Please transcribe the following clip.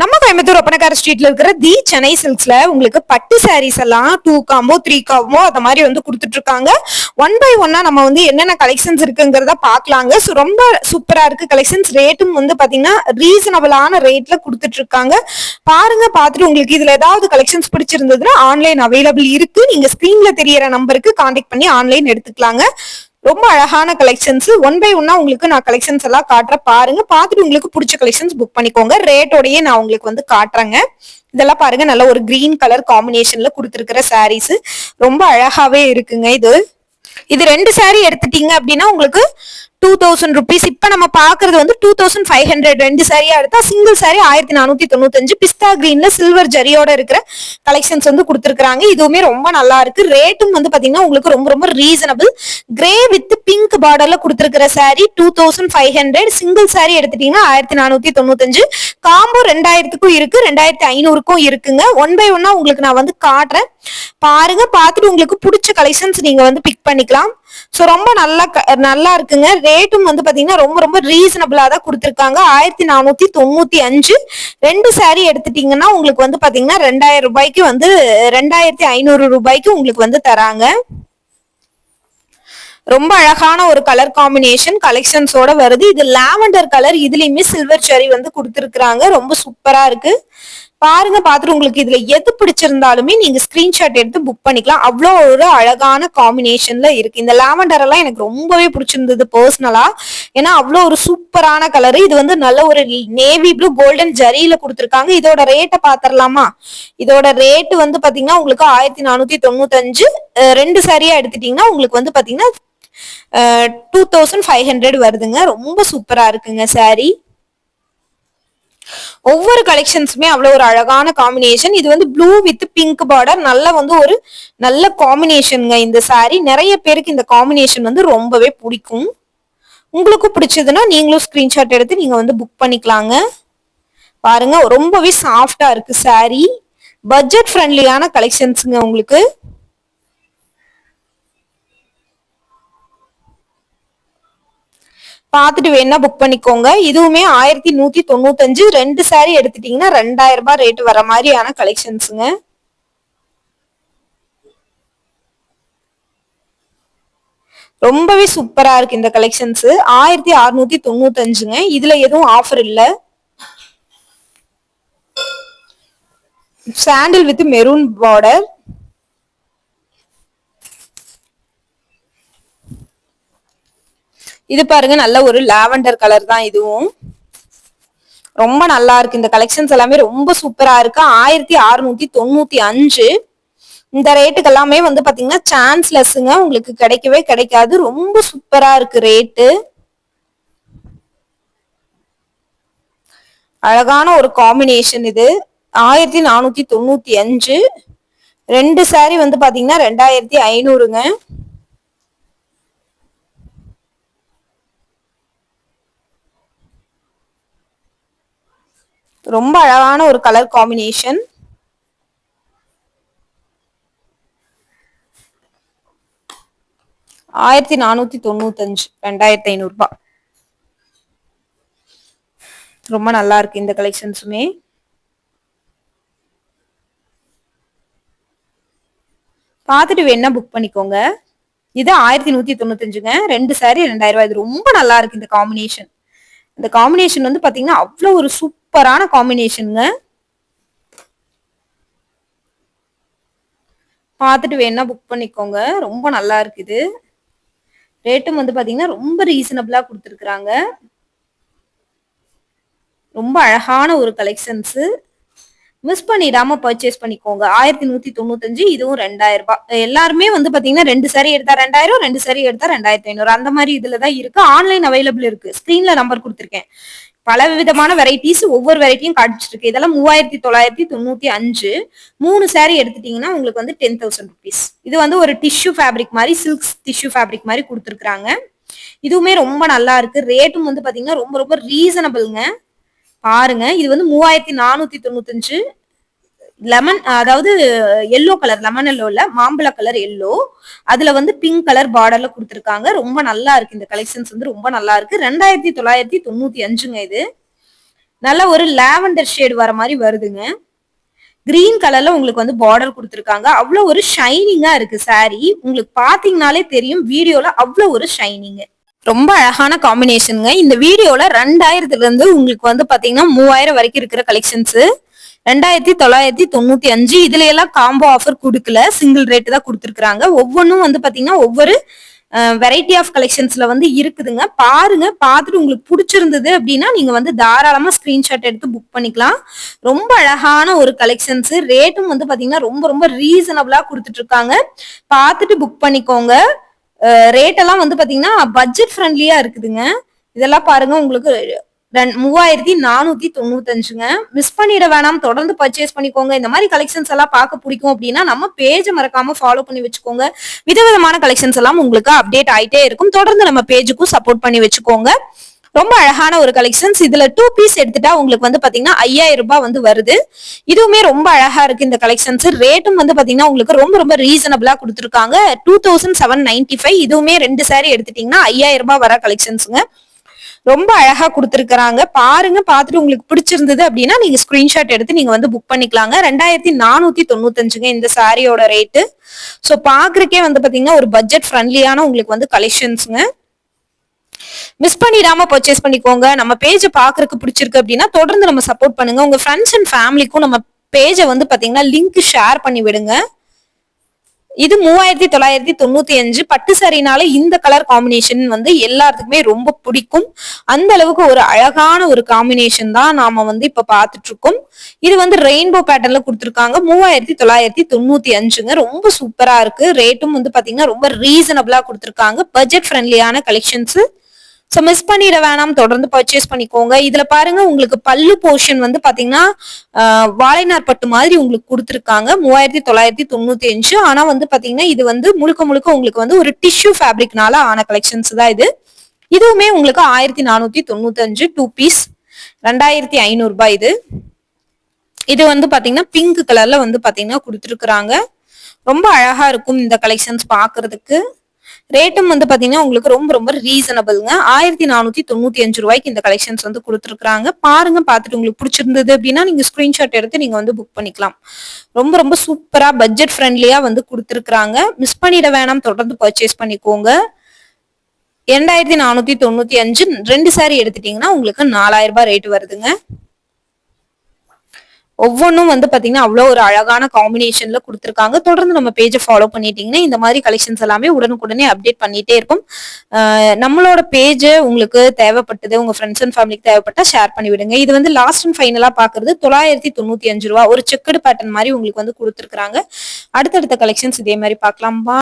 நம்ம கோயம்புத்தூர் ஒப்பனக்கார ஸ்ட்ரீட்ல இருக்கிற தி சென்னை சில்க்ஸ்ல உங்களுக்கு பட்டு சாரீஸ் எல்லாம் டூ காம்போ த்ரீ காம்போ அந்த மாதிரி வந்து கொடுத்துட்டு இருக்காங்க ஒன் பை ஒன்னா நம்ம வந்து என்னென்ன கலெக்ஷன்ஸ் இருக்குங்கிறத பார்க்கலாங்க. ஸோ ரொம்ப சூப்பரா இருக்கு. கலெக்ஷன்ஸ் ரேட்டும் வந்து பாத்தீங்கன்னா ரீசனபிளான ரேட்ல கொடுத்துட்டு இருக்காங்க பாருங்க பார்த்துட்டு உங்களுக்கு இதுல ஏதாவது கலெக்ஷன்ஸ் பிடிச்சிருந்ததுன்னா ஆன்லைன் அவைலபிள் இருக்கு. நீங்க ஸ்கிரீன்ல தெரியற நம்பருக்கு கான்டாக்ட் பண்ணி ஆன்லைன் எடுத்துக்கலாங்க. ரொம்ப அழகான கலெக்ஷன்ஸ் ஒன் பை ஒன்னா உங்களுக்கு நான் கலெக்ஷன்ஸ் எல்லாம் காட்டுறேன். பாருங்க பார்த்துட்டு உங்களுக்கு பிடிச்ச கலெக்ஷன்ஸ் புக் பண்ணிக்கோங்க. ரேட்டோடயே நான் உங்களுக்கு வந்து காட்டுறேங்க. இதெல்லாம் பாருங்க நல்ல ஒரு கிரீன் கலர் காம்பினேஷன்ல கொடுத்துருக்கிற சாரீஸ் ரொம்ப அழகாவே இருக்குங்க இது. இது ரெண்டு saree எடுத்துட்டீங்க அப்படின்னா உங்களுக்கு டூ தௌசண்ட் ருபீஸ் இப்ப நம்ம பாக்குறது வந்து டூ தௌசண்ட் ஃபைவ் ஹண்ட்ரட் ரெண்டு சாரியா எடுத்தா சிங்கிள் சாரி ஆயிரத்தி நானூத்தி தொண்ணூத்தஞ்சு பிஸ்தா கிரீன்ல சில்வர் ஜரியோட இருக்கிற கலெக்ஷன்ஸ் வந்து கொடுத்துருக்காங்க இதுவுமே ரொம்ப நல்லா இருக்கு. ரேட்டும் வந்து பாத்தீங்கன்னா உங்களுக்கு ரொம்ப ரொம்ப ரீசனபிள் கிரே வித் பிங்க் பார்டர்ல கொடுத்துருக்கிற sari two thousand five hundred single sari எடுத்துட்டீங்கன்னா ஆயிரத்தி நானூத்தி தொண்ணூத்தஞ்சு. காம்போ ரெண்டாயிரத்துக்கும் இருக்கு. ரெண்டாயிரத்தி ஐநூறுக்கும் இருக்குங்க. ஒன் பை ஒன்னா உங்களுக்கு நான் வந்து காட்டுறேன். பாருங்க பார்த்துட்டு உங்களுக்கு பிடிச்ச கலெக்ஷன்ஸ் நீங்க வந்து பிக் பண்ணிக்கலாம். ஸோ ரொம்ப நல்லா க- நல்லா இருக்குங்க. ரேட்டும் வந்து பார்த்தீங்கன்னா ரொம்ப ரொம்ப ரீசனபிளா தான் கொடுத்துருக்காங்க. ஆயிரத்தி நானூத்தி தொண்ணூத்தி அஞ்சு. ரெண்டு saree எடுத்துட்டீங்கன்னா உங்களுக்கு வந்து பார்த்தீங்கன்னா ரெண்டாயிரம் ரூபாய்க்கு வந்து ரெண்டாயிரத்தி ஐநூறு ரூபாய்க்கு உங்களுக்கு வந்து தராங்க. ரொம்ப அழகான ஒரு கலர் காம்பினேஷன் கலெக்ஷன்ஸோட வருது. இது லாவெண்டர் கலர் இதுலயுமே சில்வர் செரி வந்து கொடுத்துருக்குறாங்க. ரொம்ப சூப்பரா இருக்கு. பாருங்க பார்த்துட்டு உங்களுக்கு இதுல எது பிடிச்சிருந்தாலுமே நீங்க ஸ்கிரீன்ஷாட் எடுத்து புக் பண்ணிக்கலாம். அவ்வளோ ஒரு அழகான காம்பினேஷன்ல இருக்கு. இந்த லாவெண்டர் எல்லாம் எனக்கு ரொம்பவே பிடிச்சிருந்தது பர்சனலா ஏன்னா அவ்வளோ ஒரு சூப்பரான கலர் இது வந்து நல்ல ஒரு நேவி ப்ளூ கோல்டன் ஜரியில கொடுத்துருக்காங்க. இதோட ரேட்டை பாத்திரலாமா? இதோட ரேட்டு வந்து பாத்தீங்கன்னா உங்களுக்கு ஆயிரத்தி நானூத்தி தொண்ணூத்தஞ்சு ரெண்டு சரியா எடுத்துட்டீங்கன்னா உங்களுக்கு வந்து பாத்தீங்கன்னா டூ தௌசண்ட் ஃபைவ் ஹண்ட்ரட் வருதுங்க. ரொம்ப சூப்பரா இருக்குங்க சாரி ஒவ்வொரு கலெக்ஷன்ஸுமே அவ்வளோ ஒரு அழகான காம்பினேஷன் இது வந்து ப்ளூ வித் பிங்க் பார்டர் நல்ல வந்து ஒரு நல்ல காம்பினேஷனுங்க இந்த சாரீ நிறைய பேருக்கு இந்த காம்பினேஷன் வந்து ரொம்பவே பிடிக்கும். உங்களுக்கும் பிடிச்சதுன்னா நீங்களும் ஸ்கிரீன்ஷாட் எடுத்து நீங்க வந்து புக் பண்ணிக்கலாங்க. பாருங்க ரொம்பவே சாஃப்டா இருக்கு saree. பட்ஜெட் ஃப்ரெண்ட்லியான கலெக்ஷன்ஸுங்க உங்களுக்கு. பார்த்துட்டு வேணா புக் பண்ணிக்கோங்க. இதுவுமே ஆயிரத்தி நூத்தி தொண்ணூத்தஞ்சு. ரெண்டு சாரி எடுத்துட்டீங்கன்னா ரெண்டாயிரம் ரூபாய் ரேட் வர மாதிரியான கலெக்ஷன்ஸுங்க ரொம்பவே சூப்பரா இருக்கு இந்த கலெக்ஷன்ஸ் ஆயிரத்தி அறுநூத்தி தொண்ணூத்தஞ்சுங்க. இதுல எதுவும் ஆஃபர் இல்ல. சாண்டில் வித் மெரூன் பார்டர் இது பாருங்க நல்ல ஒரு லாவெண்டர் கலர் தான் இதுவும். ரொம்ப நல்லா இருக்கு. இந்த கலெக்ஷன்ஸ் எல்லாமே ரொம்ப சூப்பரா இருக்கு. ஆயிரத்தி அறுநூத்தி தொண்ணூத்தி அஞ்சு. இந்த ரேட்டுக்கு எல்லாமே வந்து பாத்தீங்கன்னா சான்ஸ்லெஸ்ஸுங்க உங்களுக்கு கிடைக்கவே கிடைக்காது. ரொம்ப சூப்பரா இருக்கு ரேட்டு அழகான ஒரு காம்பினேஷன் இது. ஆயிரத்தி நானூத்தி தொண்ணூத்தி அஞ்சு. ரெண்டு சாரி வந்து பாத்தீங்கன்னா ரெண்டாயிரத்தி ஐநூறுங்க. ரொம்ப அழகான ஒரு கலர் காம்பினேஷன் ஆயிரத்தி நானூத்தி தொண்ணூத்தஞ்சு ரெண்டாயிரத்தி ஐநூறு ரூபாய். ரொம்ப நல்லா இருக்கு இந்த கலெக்ஷன்ஸுமே பார்த்துட்டு வேணா புக் பண்ணிக்கோங்க. இது ஆயிரத்தி நூத்தி தொண்ணூத்தஞ்சுங்க. ரெண்டு சாரி ரெண்டாயிரம் ரூபாய். இது ரொம்ப நல்லா இருக்கு இந்த காம்பினேஷன் இந்த காம்பினேஷன் வந்து பாத்தீங்கன்னா அவ்வளவு ஒரு சூப்பர் சூப்பரான காம்பினேஷனுங்க. பார்த்துட்டு வேணா புக் பண்ணிக்கோங்க. ரொம்ப நல்லா இருக்குது. ரேட்டும் வந்து பாத்தீங்கன்னா ரொம்ப ரீசனபிளாக கொடுத்துருக்குறாங்க. ரொம்ப அழகான ஒரு கலெக்ஷன்ஸு மிஸ் பண்ணிடாம பர்ச்சேஸ் பண்ணிக்கோங்க. ஆயிரத்தி நூத்தி தொண்ணூத்தஞ்சு இதுவும் ரெண்டாயிரம் ரூபாய். எல்லாருமே வந்து பாத்தீங்கன்னா ரெண்டு saree எடுத்தா ரெண்டாயிரம் ரெண்டு saree எடுத்தா ரெண்டாயிரத்தி ஐநூறு. அந்த மாதிரி இதுல தான் இருக்கு. ஆன்லைன் அவைலபிள் இருக்கு. ஸ்கிரீன்ல நம்பர் கொடுத்துருக்கேன். பல விதமான வெரைட்டிஸ் ஒவ்வொரு வெரைட்டியும் காட்டிட்டு இருக்கு இதெல்லாம் மூவாயிரத்தி தொள்ளாயிரத்தி தொண்ணூத்தி அஞ்சு. மூணு saree எடுத்துட்டீங்கன்னா உங்களுக்கு வந்து டென் தௌசண்ட் ருபீஸ் இது வந்து ஒரு டிஷ்யூ ஃபேப்ரிக் மாதிரி சில்க் டிஷ்யூ ஃபேப்ரிக் மாதிரி கொடுத்துருக்காங்க இதுவுமே ரொம்ப நல்லா இருக்கு. ரேட்டும் வந்து பாத்தீங்கன்னா ரொம்ப ரொம்ப ரீசனபிள்ங்க பாருங்க. இது வந்து மூவாயிரத்தி நானூத்தி தொண்ணூத்தஞ்சு. லெமன் அதாவது எல்லோ கலர் லெமன் எல்லோ இல்ல மாம்பழ கலர் எல்லோ அதுல வந்து பிங்க் கலர் பார்டர்ல கொடுத்துருக்காங்க. ரொம்ப நல்லா இருக்கு. இந்த கலெக்ஷன்ஸ் வந்து ரொம்ப நல்லா இருக்கு. ரெண்டாயிரத்தி தொள்ளாயிரத்தி தொண்ணூத்தி அஞ்சுங்க இது. நல்ல ஒரு லாவெண்டர் ஷேட் வர மாதிரி வருதுங்க. கிரீன் கலர்ல உங்களுக்கு வந்து பார்டர் கொடுத்துருக்காங்க. அவ்வளோ ஒரு ஷைனிங்கா இருக்கு சாரி உங்களுக்கு பாத்தீங்கனாலே தெரியும். வீடியோல அவ்வளோ ஒரு ஷைனிங் ரொம்ப அழகான காம்பினேஷனுங்க இந்த வீடியோல ரெண்டாயிரத்துல இருந்து உங்களுக்கு வந்து பாத்தீங்கன்னா மூவாயிரம் வரைக்கும் இருக்கிற கலெக்ஷன்ஸ் ரெண்டாயிரத்தி தொள்ளாயிரத்தி தொண்ணூத்தி அஞ்சு இதுல எல்லாம் காம்போ ஆஃபர் கொடுக்கல. சிங்கிள் ரேட் தான் கொடுத்துருக்காங்க ஒவ்வொன்றும் வந்து பாத்தீங்கன்னா ஒவ்வொரு வெரைட்டி ஆஃப் கலெக்ஷன்ஸ்ல வந்து இருக்குதுங்க. பாருங்க பார்த்துட்டு உங்களுக்கு பிடிச்சிருந்தது அப்படின்னா நீங்க வந்து தாராளமா ஸ்கிரீன்ஷாட் எடுத்து புக் பண்ணிக்கலாம். ரொம்ப அழகான ஒரு கலெக்ஷன்ஸ் ரேட்டும் வந்து பாத்தீங்கன்னா ரொம்ப ரொம்ப ரீசனபிளா கொடுத்துட்டு இருக்காங்க பார்த்துட்டு புக் பண்ணிக்கோங்க. ரேட் எல்லாம் வந்து பாத்தீங்கன்னா பட்ஜெட் ஃப்ரெண்ட்லியா இருக்குதுங்க. இதெல்லாம் பாருங்க உங்களுக்கு மூவாயிரத்தி நானூத்தி தொண்ணூத்தஞ்சுங்க. மிஸ் பண்ணிட வேணாம் தொடர்ந்து பர்ச்சேஸ் பண்ணிக்கோங்க. இந்த மாதிரி கலெக்ஷன்ஸ் எல்லாம் பார்க்க பிடிக்கும் அப்படின்னா நம்ம பேஜை மறக்காம ஃபாலோ பண்ணி வச்சுக்கோங்க. விதவிதமான கலெக்ஷன்ஸ் எல்லாம் உங்களுக்கு அப்டேட் ஆயிட்டே இருக்கும். தொடர்ந்து நம்ம பேஜுக்கும் சப்போர்ட் பண்ணி வச்சுக்கோங்க. ரொம்ப அழகான ஒரு கலெக்ஷன்ஸ் இதுல டூ பீஸ் எடுத்துட்டா உங்களுக்கு வந்து பாத்தீங்கன்னா ஐயாயிரம் ரூபாய் வந்து வருது. இதுவுமே ரொம்ப அழகா இருக்கு இந்த கலெக்ஷன்ஸ் ரேட்டும் வந்து பாத்தீங்கன்னா உங்களுக்கு ரொம்ப ரொம்ப ரீசனபிளா கொடுத்துருக்காங்க. Two thousand seven ninety five இதுவுமே ரெண்டு சாரி எடுத்துட்டீங்கன்னா ஐயாயிரம் ரூபாய் வர கலெக்ஷன்ஸுங்க ரொம்ப அழகா கொடுத்துருக்காங்க பாருங்க பார்த்துட்டு உங்களுக்கு பிடிச்சிருந்தது அப்படின்னா நீங்க ஸ்கிரீன்ஷாட் எடுத்து நீங்க வந்து புக் பண்ணிக்கலாங்க. ரெண்டாயிரத்தி நானூத்தி தொண்ணூத்தஞ்சுங்க இந்த சாரியோட ரேட்டு ஸோ பாக்குறக்கே வந்து பாத்தீங்கன்னா ஒரு பட்ஜெட் ஃப்ரெண்ட்லியான உங்களுக்கு வந்து கலெக்ஷன்ஸுங்க மிஸ் பண்ணிடாம பர்ச்சேஸ் பண்ணிக்கோங்க. நம்ம பேஜை பாக்குறதுக்கு பிடிச்சிருக்கு அப்படின்னா தொடர்ந்து நம்ம சப்போர்ட் பண்ணுங்க. உங்க ஃப்ரெண்ட்ஸ் அண்ட் ஃபேமிலிக்கும் நம்ம பேஜை வந்து பாத்தீங்கன்னா லிங்க் ஷேர் பண்ணி விடுங்க. இது மூவாயிரத்தி தொள்ளாயிரத்தி தொண்ணூத்தி அஞ்சு பட்டு சரினால இந்த கலர் காம்பினேஷன் வந்து எல்லாத்துக்குமே ரொம்ப பிடிக்கும். அந்த அளவுக்கு ஒரு அழகான ஒரு காம்பினேஷன் தான் நாம வந்து இப்ப பாத்துட்டு இருக்கோம் இது வந்து ரெயின்போ பேட்டர்ன்ல கொடுத்துருக்காங்க. மூவாயிரத்தி தொள்ளாயிரத்தி தொண்ணூத்தி அஞ்சுங்க. ரொம்ப சூப்பரா இருக்கு. ரேட்டும் வந்து பாத்தீங்கன்னா ரொம்ப ரீசனபிளா கொடுத்துருக்காங்க. பட்ஜெட் ஃப்ரெண்ட்லியான கலெக்ஷன்ஸ் ஸோ மிஸ் பண்ணிட வேணாம். தொடர்ந்து பர்ச்சேஸ் பண்ணிக்கோங்க. இதுல பாருங்க உங்களுக்கு பல்லு போர்ஷன் வந்து பாத்தீங்கன்னா வாழைநார் பட்டு மாதிரி உங்களுக்கு கொடுத்துருக்காங்க. மூவாயிரத்தி தொள்ளாயிரத்தி தொண்ணூத்தி அஞ்சு. ஆனா வந்து பாத்தீங்கன்னா இது வந்து முழுக்க முழுக்க உங்களுக்கு வந்து ஒரு டிஷ்யூ ஃபேப்ரிக்னால ஆன கலெக்ஷன்ஸ் தான் இது. இதுவுமே உங்களுக்கு ஆயிரத்தி நானூத்தி தொண்ணூத்தி அஞ்சு டூ பீஸ் ரெண்டாயிரத்தி ஐநூறு ரூபாய் இது. இது வந்து பாத்தீங்கன்னா பிங்க் கலர்ல வந்து பாத்தீங்கன்னா கொடுத்துருக்குறாங்க. ரொம்ப அழகா இருக்கும் இந்த கலெக்ஷன்ஸ் பாக்குறதுக்கு. ரேட்டும் வந்து பாத்தீங்கன்னா உங்களுக்கு ரொம்ப ரொம்ப ரீசனபிள்ங்க ஆயிரத்தி நானூத்தி தொண்ணூத்தி அஞ்சு ரூபாய்க்கு இந்த கலெக்ஷன்ஸ் வந்து கொடுத்துருக்காங்க பாருங்க பார்த்துட்டு உங்களுக்கு பிடிச்சிருந்தது அப்படின்னா நீங்க ஸ்கிரீன்ஷாட் எடுத்து நீங்க வந்து புக் பண்ணிக்கலாம். ரொம்ப ரொம்ப சூப்பரா பட்ஜெட் ஃப்ரெண்ட்லியா வந்து கொடுத்துருக்காங்க மிஸ் பண்ணிட வேணாம் தொடர்ந்து பர்ச்சேஸ் பண்ணிக்கோங்க. இரண்டாயிரத்தி நானூத்தி தொண்ணூத்தி அஞ்சு ரெண்டு சாரி எடுத்துட்டீங்கன்னா உங்களுக்கு நாலாயிரம் ரூபாய் ரேட் வருதுங்க. ஒவ்வொன்றும் வந்து பாத்தீங்கன்னா அவ்வளோ ஒரு அழகான காம்பினேஷன்ல கொடுத்துருக்காங்க. தொடர்ந்து நம்ம பேஜை ஃபாலோ பண்ணிட்டீங்கன்னா இந்த மாதிரி கலெக்ஷன்ஸ் எல்லாமே உடனுக்குடனே அப்டேட் பண்ணிட்டே இருக்கும். நம்மளோட பேஜ் உங்களுக்கு தேவைப்பட்டது உங்க ஃப்ரெண்ட்ஸ் அண்ட் ஃபேமிலிக்கு தேவைப்பட்டா ஷேர் பண்ணி விடுங்க. இது வந்து லாஸ்ட் அண்ட் ஃபைனலா பாக்குறது தொள்ளாயிரத்தி தொண்ணூத்தி அஞ்சு ரூபா. ஒரு செக்கடு பேட்டர்ன் மாதிரி உங்களுக்கு வந்து கொடுத்துருக்காங்க அடுத்தடுத்த கலெக்ஷன்ஸ் இதே மாதிரி பார்க்கலாம்.